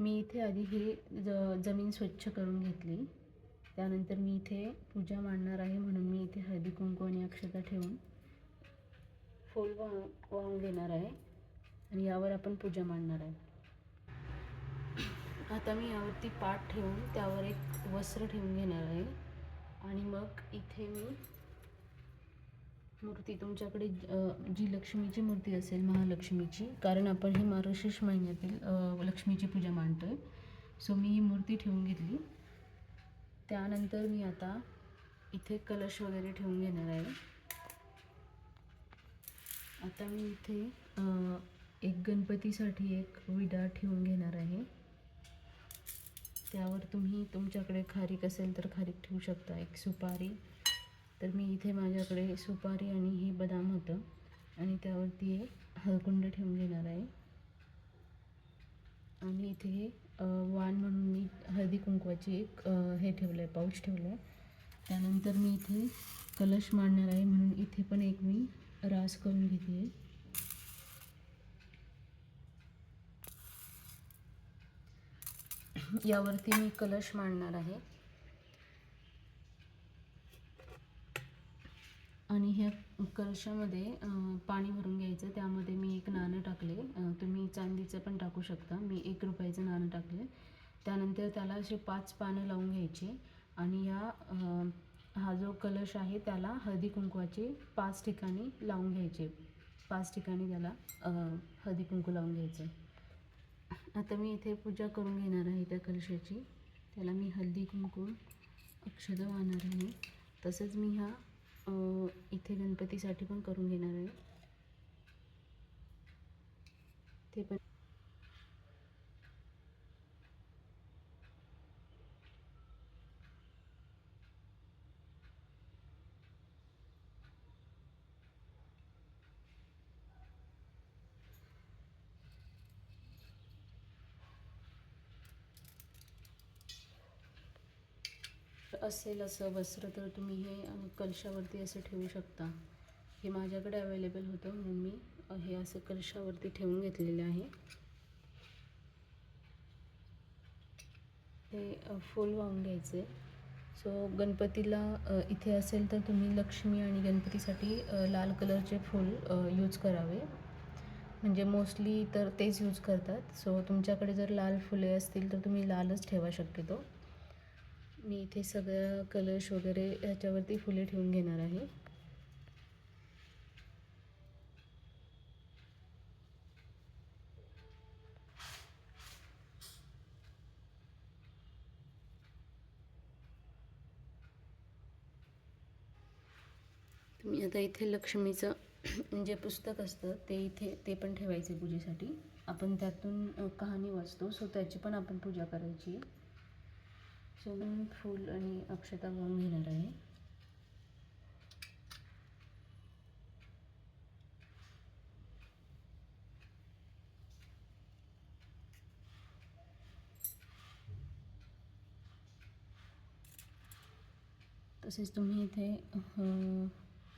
मी इथे आधी हे ज जमीन स्वच्छ करून घेतली. त्यानंतर मी इथे पूजा मांडणार आहे म्हणून मी इथे हळदी कुंकू आणि अक्षता ठेवून फूल वाह वाहून घेणार आहे. आणि यावर आपण पूजा मांडणार आहे. आता मी यावरती पाठ ठेवून त्यावर एक वस्त्र ठेवून घेणार आहे. आणि मग इथे मी मूर्ती तुमच्याकडे जी लक्ष्मीची मूर्ती असेल महालक्ष्मीची कारण आपण ही मार्गशीर्ष महिन्यातील लक्ष्मीची पूजा मांडतो आहे सो मी ही मूर्ती ठेवून घेतली. त्यानंतर मी आता इथे कलश वगैरे ठेवून घेणार आहे. आता मी इथे एक गणपतीसाठी एक विडा ठेवून घेणार आहे. त्यावर तुम्ही तुमच्याकडे खारीक असेल तर खारीक ठेवू शकता. एक सुपारी तर मी इथे माझ्याकडे सुपारी आणि हे बदाम होतं. आणि त्यावरती हे हळकुंड ठेवून घेणार आहे. आणि इथे हे वाण म्हणून मी हळदी कुंकवाची एक हे ठेवलं आहे पाऊच ठेवलं आहे त्यानंतर मी इथे कलश मांडणार आहे म्हणून इथे पण एक मी रास करून घेते. यावरती मी कलश मांडणार आहे. आणि ह्या कलशामध्ये पाणी भरून घ्यायचं. त्यामध्ये मी एक नाणं टाकले. तुम्ही चांदीचं पण टाकू शकता. मी एक रुपयाचं नाणं टाकले. त्यानंतर त्याला असे पाच पानं लावून घ्यायचे. आणि या हा जो कलश आहे त्याला हळदी कुंकवाचे पाच ठिकाणी लावून घ्यायचे. पाच ठिकाणी त्याला हळदी कुंकू लावून घ्यायचं. आता मी इथे पूजा करून घेणार आहे त्या कलशाची. त्याला मी हळदी कुंकू अक्षदा वाहणार आहे. तसंच मी ह्या इथे गणपतीसाठी पण करून घेणार आहे. ते पण असेल असं वस्त्र तर तुम्ही हे कलशावरती असं ठेवू शकता. हे माझ्याकडे अवेलेबल होतं म्हणून मी हे असं कलशावरती ठेवून घेतलेले आहे. हे फूल वाहून घ्यायचे. सो गणपतीला इथे असेल तर तुम्ही लक्ष्मी आणि गणपतीसाठी लाल कलरचे फूल यूज करावे. म्हणजे मोस्टली तर तेच यूज करतात. सो तुमच्याकडे जर लाल फुले असतील तर तुम्ही लालच ठेवा शक्यतो. मी इथे सगळं कलश वगैरे ह्याच्यावरती फुले ठेवून घेणार आहे. तुम्ही आता इथे लक्ष्मीचं जे पुस्तक असतं ते इथे ते पण ठेवायचे पूजेसाठी. आपण त्यातून कहाणी वाचतो सो त्याची पण आपण पूजा करायची. आहे सो मी फूल आणि अक्षता म्हणून घेणार आहे. तसेच तुम्ही इथे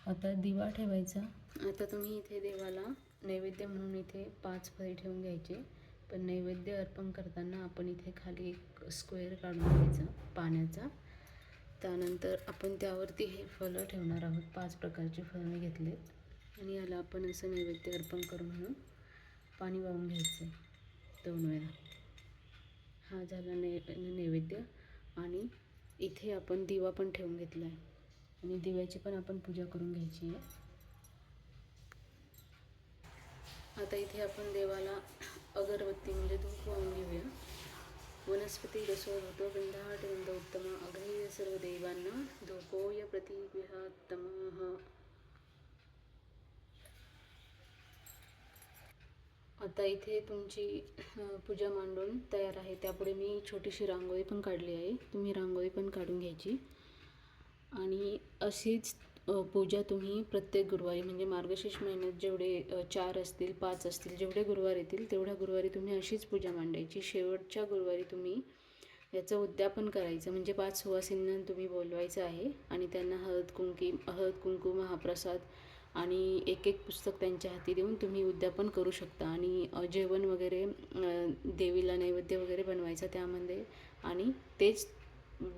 आता दिवा ठेवायचा. आता तुम्ही इथे देवाला नैवेद्य म्हणून इथे पाच फळे ठेवून घ्यायचे. पण नैवेद्य अर्पण करताना आपण इथे खाली एक स्क्वेअर काढून घ्यायचा पाण्याचा. त्यानंतर आपण त्यावरती हे फळं ठेवणार आहोत. पाच प्रकारचे फळं घेतलेत. आणि याला आपण असं नैवेद्य अर्पण करू म्हणून पाणी वाहून घ्यायचं दोन वेळा. हा झाला नै नैवेद्य. आणि इथे आपण दिवा पण ठेवून घेतला आहे आणि दिव्याची पण आपण पूजा करून घ्यायची आहे. आता इथे आपण देवाला अगरबत्ती म्हणजे धूप वाहून घेऊया वनस्पती रसो होतो गंधाट गंध उत्तम अग्रह्य सर्व देवांना धूपोय प्रतिविहात्तम आता इथे तुमची पूजा मांडून तयार आहे. त्यापुढे मी छोटीशी रांगोळी पण काढली आहे. तुम्ही रांगोळी पण काढून घ्यायची. आणि अशीच पूजा तुम्ही प्रत्येक गुरुवारी म्हणजे मार्गशीर्ष महिन्यात जेवढे चार असतील पाच असतील जेवढे गुरुवार येतील तेवढ्या गुरुवारी तुम्ही अशीच पूजा मांडायची. शेवटच्या गुरुवारी तुम्ही याचं उद्यापन करायचं. म्हणजे पाच सुवासिनींना तुम्ही बोलवायचं आहे आणि त्यांना हळद कुंकी हळद कुंकू महाप्रसाद आणि एक एक पुस्तक त्यांच्या हाती देऊन तुम्ही उद्यापन करू शकता. आणि जेवण वगैरे देवीला नैवेद्य वगैरे बनवायचं त्यामध्ये. आणि तेच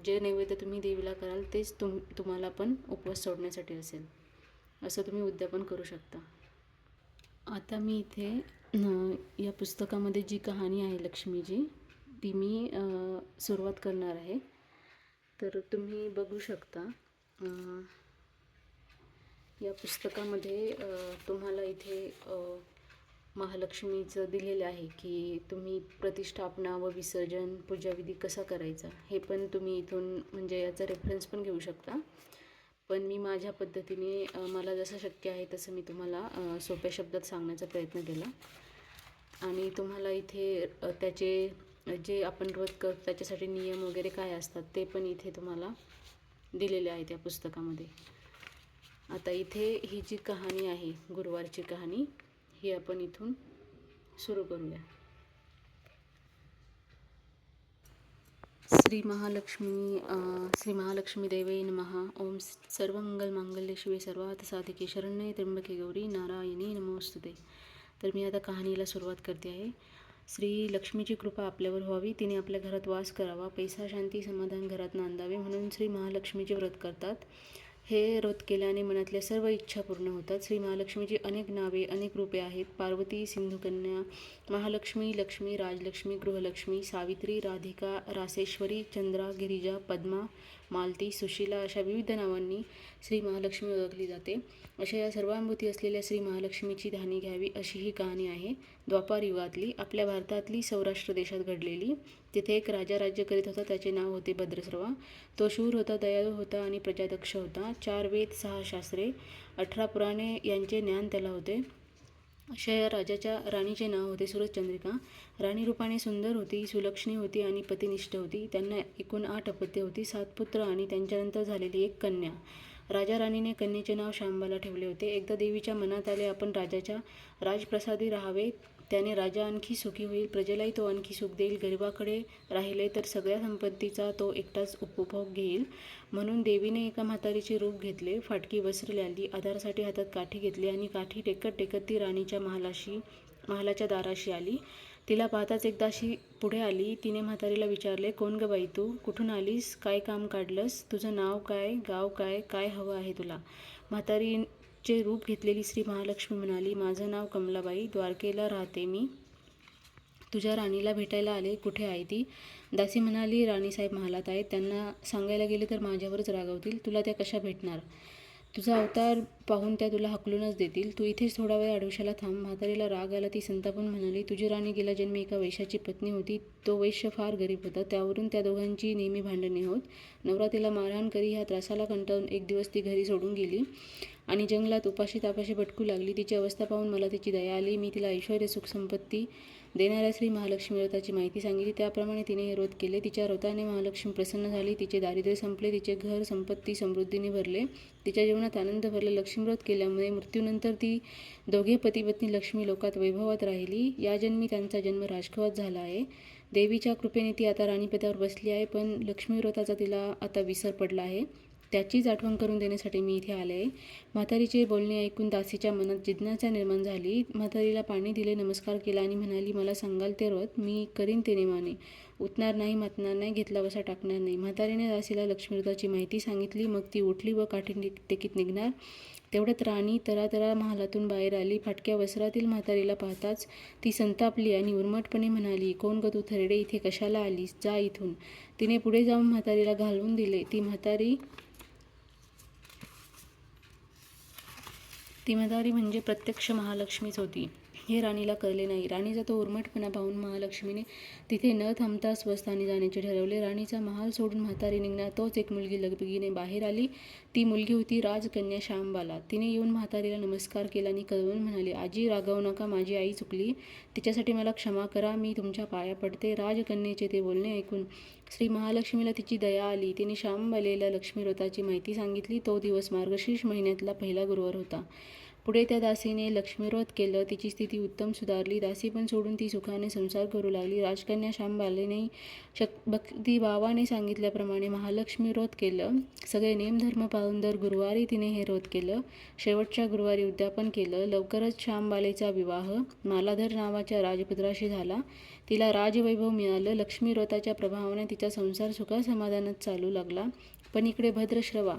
जे नैवेद्य तुम्ही देवीला कराल तेच तुम तुम्हाला पण उपवास सोडण्यासाठी असेल. असं तुम्ही उद्यापन करू शकता. आता मी इथे या पुस्तकामध्ये जी कहाणी आहे लक्ष्मीची ती मी सुरुवात करणार आहे. तर तुम्ही बघू शकता या पुस्तकामध्ये तुम्हाला इथे महालक्ष्मीचं दिलेलं आहे की तुम्ही प्रतिष्ठापना व विसर्जन पूजाविधी कसा करायचा हे पण तुम्ही इथून म्हणजे याचा रेफरन्स पण घेऊ शकता. पण मी माझ्या पद्धतीने मला जसं शक्य आहे तसं मी तुम्हाला सोप्या शब्दात सांगण्याचा प्रयत्न केला. आणि तुम्हाला इथे त्याचे जे आपण रोज करतो त्याच्यासाठी नियम वगैरे काय असतात ते पण इथे तुम्हाला दिलेले आहेत या पुस्तकामध्ये. आता इथे ही जी कहाणी आहे गुरुवारची कहाणी ही आपण इथून सुरू करूया. श्री महालक्ष्मी श्री महालक्ष्मी देवे महा ओम सर्वमंगल मांगल्य शिवे सर्वात साधिके शरण्य त्र्यंबके गौरी नारायणी नमोस्तुते. तर मी आता कहाणीला सुरुवात करते आहे. श्री लक्ष्मीची कृपा आपल्यावर व्हावी तिने आपल्या घरात वास करावा पैसा शांती समाधान घरात नांदावे म्हणून श्री महालक्ष्मीचे व्रत करतात. हे व्रत केल्याने मनातल्या सर्व इच्छा पूर्ण होतात. श्री महालक्ष्मीची अनेक नावे अनेक रूपे आहेत. पार्वती सिंधुकन्या महालक्ष्मी लक्ष्मी राजलक्ष्मी गृहलक्ष्मी सावित्री राधिका रासेश्वरी चंद्रा गिरिजा पद्मा मालती सुशीला अशा विविध नावांनी श्री महालक्ष्मी ओळखली जाते. अशा या सर्वांभूती असलेल्या श्री महालक्ष्मीची धानी घ्यावी अशी ही कहाणी आहे. द्वापार युगातली आपल्या भारतातली सौराष्ट्र देशात घडलेली. तिथे एक राजा राज्य करीत होता त्याचे नाव होते भद्रसर्वा. तो शूर होता दयाळू होता आणि प्रजादक्ष होता. चार वेद सहा शास्त्रे अठरा पुराणे यांचे ज्ञान त्याला होते. अशा या राजाच्या राणीचे नाव होते सूरजचंद्रिका राणी रूपाने सुंदर होती सुलक्षणी होती आणि पतिनिष्ठ होती. त्यांना एकूण आठ अपत्य होती सात पुत्र आणि त्यांच्यानंतर झालेली एक कन्या. राजा राणीने कन्येचे नाव शांबाला ठेवले होते. एकदा देवीच्या मनात आले आपण राजाच्या राजप्रसादी राहावे त्याने राजा आणखी सुखी होईल प्रजेलाही तो आणखी सुख देईल गरिबाकडे राहिले तर सगळ्या संपत्तीचा तो एकटाच उपभोग घेईल. म्हणून देवीने एका म्हातारीचे रूप घेतले फाटकी वस्त्र आली आधारासाठी हातात काठी घेतली आणि काठी टेकत टेकत ती राणीच्या महालाशी महालाच्या दाराशी आली. तिला पाहताच एकदा अशी पुढे आली. तिने म्हातारीला विचारले कोण ग बाई तू? कुठून आलीस? काय काम काढलंस? तुझं नाव काय? गाव काय? काय हवं आहे तुला? म्हातारी म्हातारीचे रूप घेतलेली श्री महालक्ष्मी म्हणाली माझं नाव कमलाबाई द्वारकेला राहते मी. तुझ्या राणीला भेटायला आले कुठे आहे ती? दासी म्हणाली राणीसाहेब महालात आहेत. त्यांना सांगायला गेले तर माझ्यावरच रागवतील. तुला त्या कशा भेटणार? तुझा अवतार पाहून त्या तुला हकलूनच देतील. तू इथेच थोडा वेळ आडोशाला थांब. म्हातारीला राग आला ती संतापून म्हणाली तुझी राणी गेला जन्मी एका वैशाची पत्नी होती. तो वैश्य फार गरीब होता. त्यावरून त्या दोघांची नेहमी भांडणे होत. नवरा तिला मारहाण करी ह्या त्रासाला कंटाळून एक दिवस ती घरी सोडून गेली. आणि जंगलात उपाशी तापाशी भटकू लागली. तिची अवस्था पाहून मला तिची दया आली. मी तिला ऐश्वर सुख संपत्ती देणाऱ्या श्री महालक्ष्मी व्रताची माहिती सांगितली. त्याप्रमाणे तिने हे व्रत केले. तिच्या व्रताने महालक्ष्मी प्रसन्न झाली. तिचे दारिद्र्य संपले. तिचे घर संपत्ती समृद्धीने भरले. तिच्या जीवनात आनंद भरले. लक्ष्मी व्रत केल्यामुळे मृत्यूनंतर ती दोघे पतीपत्नी लक्ष्मी लोकात वैभवात राहिली. या जन्मी त्यांचा जन्म राजखवात झाला आहे. देवीच्या कृपेने ती आता राणीपदावर बसली आहे. पण लक्ष्मी व्रताचा तिला आता विसर पडला आहे. त्याचीच आठवण करून देण्यासाठी मी इथे आले आहे. म्हातारीचे बोलणे ऐकून दासीच्या मनात जिज्ञासा निर्माण झाली. म्हातारीला पाणी दिले नमस्कार केला आणि म्हणाली मला सांगाल ते व्रत मी करीन ते नेमाने उठणार नाही मातणार नाही घेतला बसा टाकणार नाही. म्हातारीने दासीला लक्ष्मीव्रताची माहिती सांगितली. मग ती उठली व काठी टेकीत निघणार. तेवढ्यात राणी तरातरा महालातून बाहेर आली. फाटक्या वस्त्रातील म्हातारीला पाहताच ती संतापली आणि उर्मटपणे म्हणाली कोण ग तू थरडे? इथे कशाला आलीस? जा इथून. तिने पुढे जाऊन म्हातारीला घालवून दिले. ती म्हातारी ती म्हातारी म्हणजे प्रत्यक्ष महालक्ष्मीच होती. हे राणीला कळले नाही. राणीचा तो उर्मटपणा पाहून महालक्ष्मीने तिथे न थांबता स्वस्थानी जाण्याचे ठरवले. राणीचा महाल सोडून म्हातारी निघणार तोच एक मुलगी लगबगीने बाहेर आली. ती मुलगी होती राजकन्या श्यामबाला. तिने येऊन म्हातारीला नमस्कार केला आणि कळवून म्हणाली आजी रागवू नका माझी आई चुकली. तिच्यासाठी मला क्षमा करा. मी तुमच्या पाया पडते. राजकन्येचे ते बोलणे ऐकून श्री महालक्ष्मीला तिची दया आली. तिने श्यामबालेला लक्ष्मीव्रताची माहिती सांगितली. तो दिवस मार्गशीर्ष महिन्यातला पहिला गुरुवार होता. पुढे त्या दासीने लक्ष्मीरोध केलं. तिची स्थिती उत्तम सुधारली. दासी पण सोडून ती सुखाने संसार करू लागली. राजकन्या श्यामबालेने शक भक्ती बाबाने सांगितल्याप्रमाणे महालक्ष्मीरोध केलं. सगळे नेमधर्म पाळून दर गुरुवारी तिने हे रोध केलं. शेवटच्या गुरुवारी उद्यापन केलं. लवकरच श्यामबालेचा विवाह मालाधर नावाच्या राजपुत्राशी झाला. तिला राजवैभव मिळालं. लक्ष्मीरोताच्या प्रभावाने तिचा संसार सुखासमाधानात चालू लागला. पण इकडे भद्रश्रवा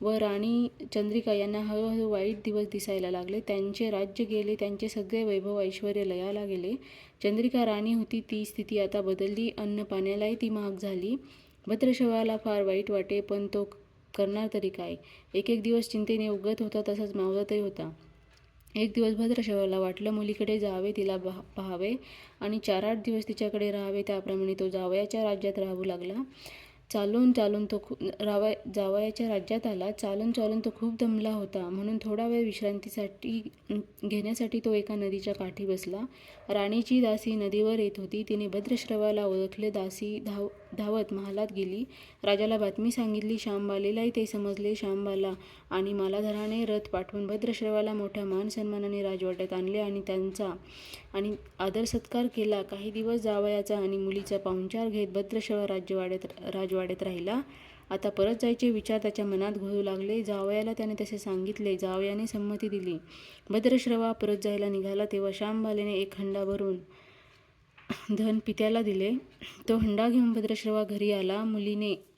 व राणी चंद्रिका यांना हळूहळू वाईट दिवस दिसायला लागले. त्यांचे राज्य गेले त्यांचे सगळे वैभव ऐश्वर लयाला गेले. चंद्रिका राणी होती ती स्थिती आता बदलली. अन्न पाण्यालाही ती महाग झाली. भद्रशवाला फार वाईट वाटे पण तो करणार तरी काय? एक एक दिवस चिंतेने उगत होता तसाच मावळतही होता. एक दिवस भद्रशवाला वाटलं मुलीकडे जावे तिला पहा पाहावे आणि चार आठ दिवस तिच्याकडे राहावे. त्याप्रमाणे तो जावयाच्या राज्यात राहू लागला. चालून चालून तो खूप रावा जावयाच्या राज्यात आला. चालून चालून तो खूप दमला होता. म्हणून थोडा वेळ विश्रांतीसाठी घेण्यासाठी तो एका नदीच्या काठी बसला. राणीची दासी नदीवर येत होती. तिने भद्रश्रवाला ओळखले. दासी धाव धावत महालात गेली. राजाला बातमी सांगितली. श्यामबालेलाही ते समजले. श्यामबाला आणि मालाधराने रथ पाठवून भद्रश्रवाला मोठ्या मान सन्मानाने राजवाड्यात आणले आणि त्यांचा आणि आदर सत्कार केला. काही दिवस जावयाचा आणि मुलीचा पाहुणचार घेत भद्रश्रवा राज्यवाड्यात राजवाड्यात राहिला. आता परत जायचे विचार त्याच्या मनात घोळू लागले. जावयाला त्याने तसे सांगितले. जावयाने संमती दिली. भद्रश्रवा परत जायला निघाला तेव्हा श्यामबालेने एक हंडा भरून धन पित्याला दिले. तो हंडा घेऊन भद्रश्रवा घरी आला. मुलीने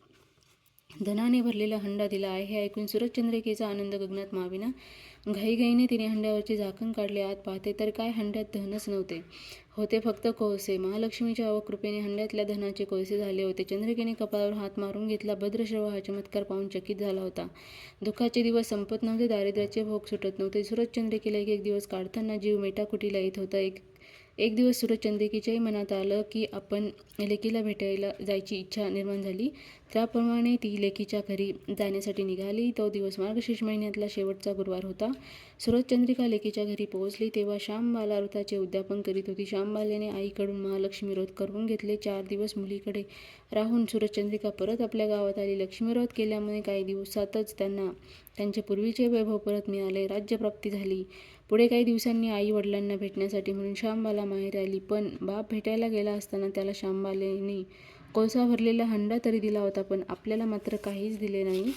धनाने भरलेला हंडा दिला आहे. हे ऐकून सुरजचंद्रिकेचा आनंद गगनात माविना घाईघाईने तिने हंड्यावरचे झाकण काढले. आत पाहते तर काय हंड्यात धनच नव्हते. होते फक्त कोळसे. महालक्ष्मीच्या अवकृपेने हंड्यातल्या धनाचे कोळसे झाले होते. चंद्रिकेने कपाळावर हात मारून घेतला. भद्रश्रव हा चमत्कार पाहून चकित झाला होता. दुःखाचे दिवस संपत नव्हते. दारिद्र्याचे भोग सुटत नव्हते. सुरजचंद्रिकेला एक एक दिवस काढताना जीव मेटाकुटीला येत होता. एक एक दिवस सुरजचंद्रिकेच्याही मनात आलं की आपण लेकीला भेटायला जायची इच्छा निर्माण झाली. त्याप्रमाणे ती लेकीच्या घरी जाण्यासाठी निघाली. तो दिवस मार्गशीर्ष महिन्यातला शेवटचा गुरुवार होता. सुरजचंद्रिका लेकीच्या घरी पोहोचली तेव्हा श्यामबाला व्रताचे उद्यापन करीत होती. श्यामबालेने आईकडून महालक्ष्मी व्रत करून घेतले. चार दिवस मुलीकडे राहून सुरजचंद्रिका परत आपल्या गावात आली. लक्ष्मीरोध केल्यामुळे काही दिवसातच त्यांना त्यांचे पूर्वीचे वैभव परत मिळाले. राज्यप्राप्ती झाली. पुढे काही दिवसांनी आई वडिलांना भेटण्यासाठी म्हणून श्यामबाला माहेर आली. पण बाप भेटायला गेला असताना त्याला श्यामबालेने कोळसा भरलेला हंडा तरी दिला होता पण आपल्याला मात्र काहीच दिले नाही.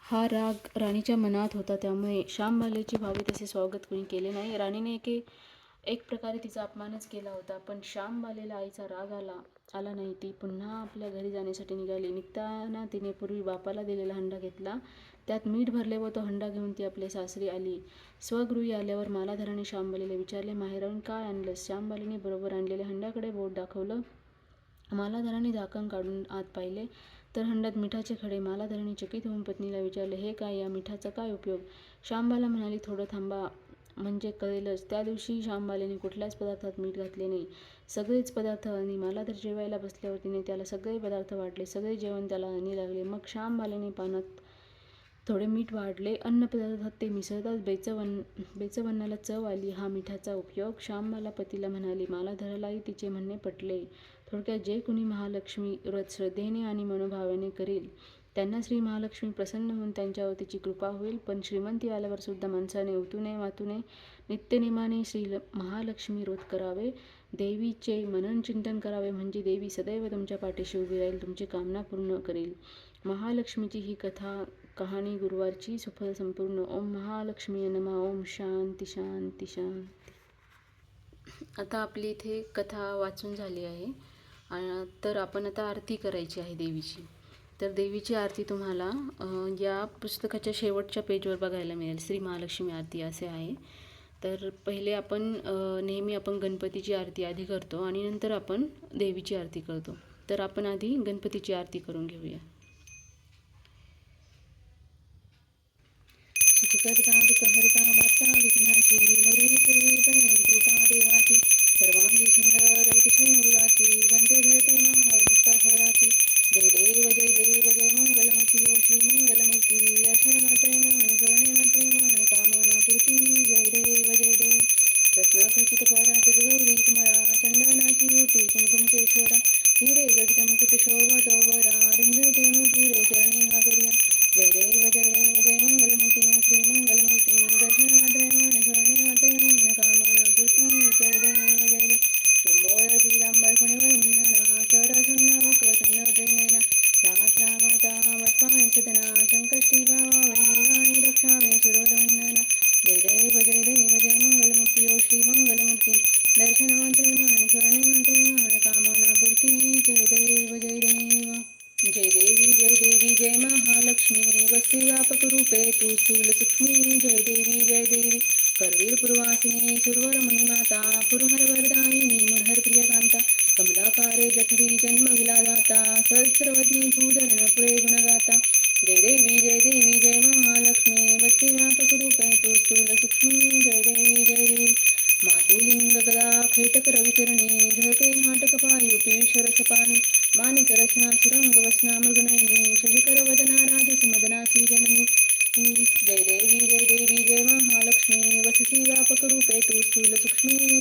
हा राग राणीच्या मनात होता त्यामुळे श्यामबालेचे भावे तसे स्वागत कोणी केले नाही. राणीने एके एक प्रकारे तिचा अपमानच केला होता पण श्यामबालेला आईचा राग आला. आला नाही ती पुन्हा आपल्या घरी जाण्यासाठी निघाली. निघताना तिने पूर्वी बापाला दिलेला हंडा घेतला. त्यात मीठ भरले व तो हंडा घेऊन ती आपल्या सासरी आली. स्वगृही आल्यावर मालाधराने श्यामबालीला विचारले माहेरावून काय आणलं श्यामबालीने बरोबर आणलेल्या हंड्याकडे बोट दाखवलं. मालाधराने झाकण काढून आत पाहिले. तर हंड्यात मिठाचे खडे. मालाधराने चकित होऊन पत्नीला विचारले हे काय? या मिठाचा काय उपयोग? श्यामबाला म्हणाली थोडं थांबा. म्हणजे कळेलच. त्या दिवशी श्यामबालेने कुठल्याच पदार्थात मीठ घातले नाही. सगळेच पदार्थ आणि मला तर जेवायला बसल्यावर तिने त्याला सगळे पदार्थ वाटले. सगळे जेवण त्याला आणि लागले. मग श्यामबालेने पानात थोडे मीठ वाढले. अन्नपदार्थात ते मिसळताच बेचवन बेचवन्नाला चव आली. हा मिठाचा उपयोग श्यामबाला पतीला म्हणाली मालाधरालाही तिचे म्हणणे पटले. थोडक्यात जे कुणी महालक्ष्मी व्रत श्रद्धेने आणि मनोभावाने करेल त्यांना श्री महालक्ष्मी प्रसन्न होऊन त्यांच्यावर तिची कृपा होईल. पण श्रीमंती आल्यावर सुद्धा माणसाने वातू नये नित्यनेमाने श्री महालक्ष्मी रोध करावे. देवीचे मनन चिंतन करावे म्हणजे देवी सदैव तुमच्या पाठीशी उभी राहील तुमची कामना पूर्ण करेल. महालक्ष्मीची ही कथा कहाणी गुरुवारची सुफल संपूर्ण. ओम महालक्ष्मी नमा. ओम शांती शांती शांती. आता आपली इथे कथा वाचून झाली आहे. तर आपण आता आरती करायची आहे देवीची. तर देवीची आरती तुम्हाला या पुस्तकाच्या शेवटच्या पेजवर बघायला मिळेल. श्री महालक्ष्मी आरती असे आहे. तर पहिले आपण नेहमी आपण गणपतीची आरती आधी करतो आणि नंतर आपण देवीची आरती करतो. तर आपण आधी गणपतीची आरती करून घेऊया. सुखकर्ता दुःखहर्ता माता विघ्नाची नवरी पूर्वी पण कृपा देवाची सर्वांगी सुंदर अतिशय जय देवी जय महालक्ष्मी. वस्ती व्यापक स्थूल सूक्ष्मी जय देवी जय देवी. मातुलिंग गदा खेटक रविचरणी झळके नाटक पायू पियुष रसपाणी माणिक रसना सुरंग वसना मृगनयनी शशिकर वदना राजस जननी. जय देवी जय देवी जय महालक्ष्मी. वससी व्यापक रूपे तू स्थूल सूक्ष्मी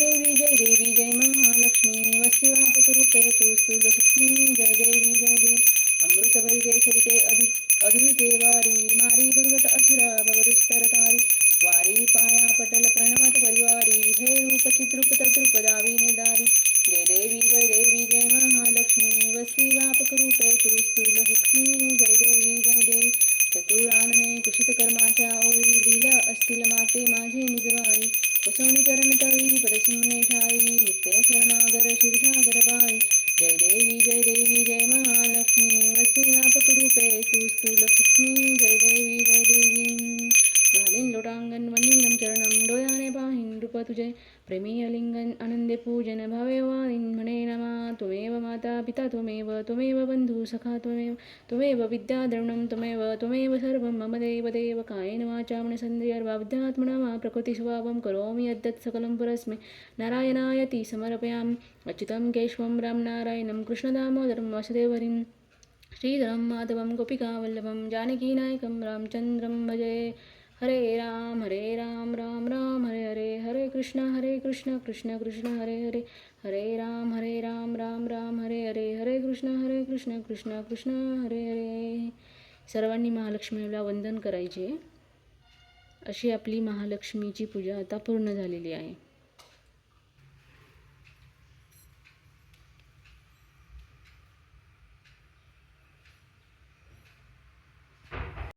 देवी जय देवी जय महालक्ष्मी. वस्ती रूपे तू स्थूल सूक्ष्मी जय देवी जय देवी. अमृत भरिते सरिते अधु अद्विते वारी. मारी दुर्गट असुरा भवदुस्तरकारी वारी पाया पटल प्रणवत परिवारी. हे रूप चित्रुप तद्रुप दावी जय देवी जय देवी जय महालक्ष्मी. वस्ती व्यापक रूपे तू स्थूल जय देवी जय देवी. घालीन लोटांगण वंदिनम चरणम डोळ्याने पाहीन रूप तुझे प्रेमी अलिंगन आनंदे पूजन भावे वाणीन म्हणे नमा। त्वमेव माता पिता त्वमेव त्वमेव बंधू सखा त्वमेव त्वमेव विद्या द्रवणं त्वमेव त्वमेव सर्वं मम देव देव कायेन वाचा मनसन्द्रियर्वा वा प्रकृतिस्वभावं करोमि यद्यत् सकलं परस्मै। नारायणायति समर्पयामि। अच्युतं केशवं रामनारायणं कृष्णदामोदरं वासुदेवहरिं श्रीधरं माधवं गोपिकावल्लभं जानकीनायकं रामचन्द्रं भजे। हरे राम हरे राम राम राम हरे हरे हरे कृष्ण हरे कृष्ण कृष्ण कृष्ण हरे हरे हरे राम हरे राम राम राम हरे हरे हरे कृष्ण हरे कृष्ण कृष्ण कृष्ण हरे हरे. सर्वांनी महालक्ष्मीला वंदन करायचे. अशी आपली महालक्ष्मीची पूजा आता पूर्ण झालेली आहे.